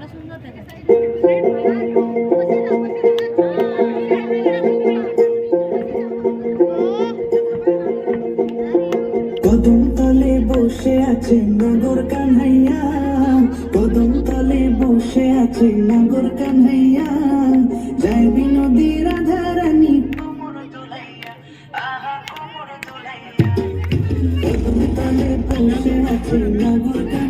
ভালো সুন্দর দেখে কদম তলে বসে আছে নাগর কান্হাইয়া। কদম তলে বসে আছে নাগর কান্হাইয়া। জয় বিনোদী রাধা রানী কদম তলে বসে আছে নাগর কান্হাইয়া।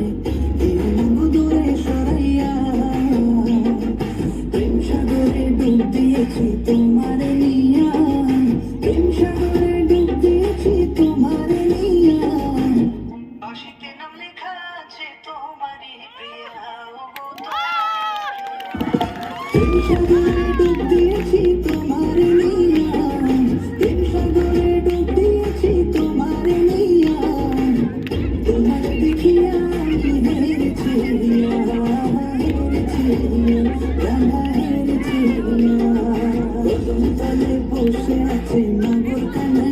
দিয়েছি তোমার নিয়া প্রেম সাগরে প্রিয়া হেরেছি কদম বসে আছে মাগুর কানাই